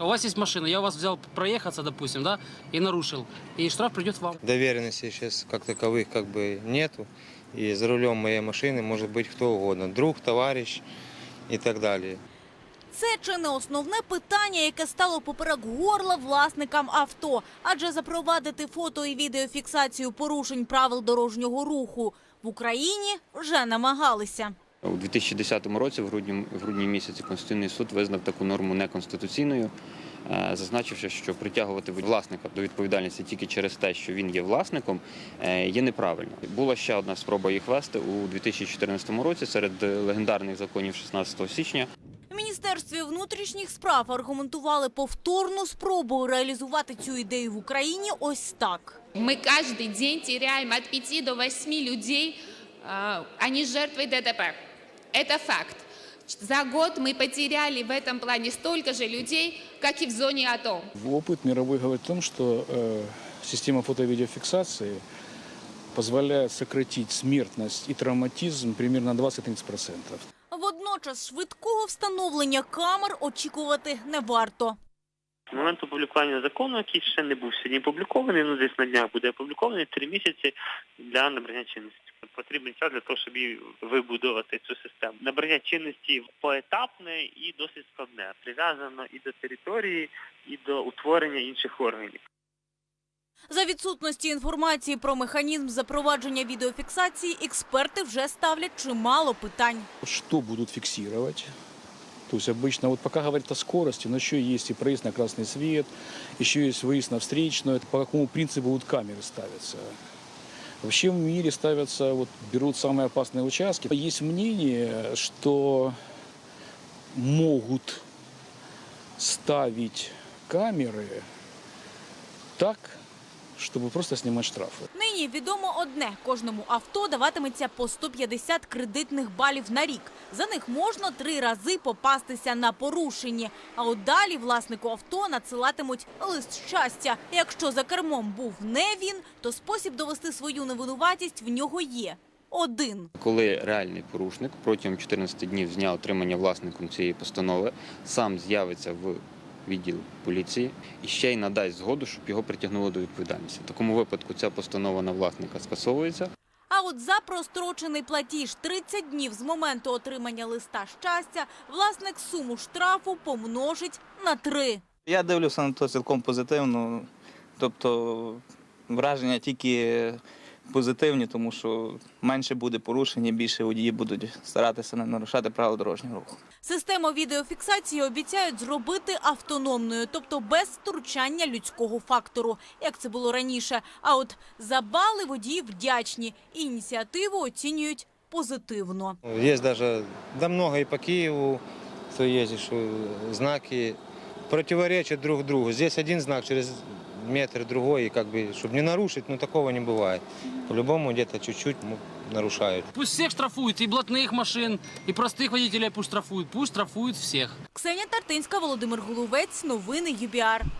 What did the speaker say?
У вас есть машина, я у вас взял проехаться, допустим, да, и нарушил. И штраф придет вам. Доверенности сейчас как таковых как бы нету. И за рулем моей машины может быть кто угодно. Друг, товарищ и так далее. Це чи не основне питання, яке стало поперек горла власникам авто, адже запровадити фото і відеофіксацію порушень правил дорожнього руху в Україні вже намагалися. У 2010 році, в грудні, в грудні місяці, Конституційний суд визнав таку норму неконституційною, е, зазначивши, що притягувати власника до відповідальності тільки через те, що він є власником, е, є неправильно. Була ще одна спроба їх вести у 2014 році серед легендарних законів 16 січня. В Міністерстві внутрішніх справ аргументували повторну спробу реалізувати цю ідею в Україні ось так. Мы каждый день теряем от 5 до 8 людей, а, они жертвы ДТП. Это факт. За год мы потеряли в этом плане столько же людей, как и в зоне АТО. Опыт мировой говорит о том, что э, система фото-видеофиксации позволяет сократить смертность и травматизм примерно на 20-30%. Водночас швидкого встановлення камер очікувати не варто. З моменту публікування закону, який ще не був сьогодні опублікований, ну десь на днях буде опублікований, три місяці для набрання чинності. Потрібен час для того, щоб її вибудувати цю систему. Набрання чинності поетапне і досить складне. Прив'язано і до території, і до утворення інших органів. За відсутності інформації про механізм запровадження відеофіксації експерти вже ставлять чимало питань. Что будут фиксировать? То есть обычно, вот пока говорят о скорости, но еще есть и проезд на красный свет, еще есть выезд на встречную. Это по какому принципу будут камеры ставиться? Вообще в мире ставятся, вот берут самые опасные участки. Есть мнение, что могут ставить камеры так, чтобы просто снимать штрафы. Нині відомо одне – кожному авто даватиметься по 150 кредитних балів на рік. За них можна три рази попастися на порушенні. А от далі власнику авто надсилатимуть лист щастя. Якщо за кермом був не він, то спосіб довести свою невинуватість в нього є. Один. Коли реальний порушник протягом 14 днів з дня отримання власником цієї постанови сам з'явиться в відділ поліції і ще й надасть згоду, щоб його притягнули до відповідальності. В такому випадку ця постанова на власника скасовується. А от за прострочений платіж 30 днів з моменту отримання листа щастя власник суму штрафу помножить на три. Я дивлюся на то цілком позитивно. Тобто враження тільки позитивні, тому що менше буде порушень, і більше водії будуть старатися не нарушати правила дорожнього руху. Систему відеофіксації обіцяють зробити автономною, тобто без втручання людського фактору, як це було раніше. А от за бали водії вдячні ініціативу оцінюють позитивно. Есть даже, да много и по Киеву, кто ездит, что знаки противоречат друг другу. Здесь один знак, через метр другой, и как бы, чтобы не нарушить, ну такого не бывает. По-любому где-то чуть-чуть ну, нарушают. Пусть всех штрафуют, и блатных машин, и простых водителей пусть штрафуют. Пусть штрафуют всех. Ксенія Тартинська, Володимир Голубець. Новини ЮБІАР.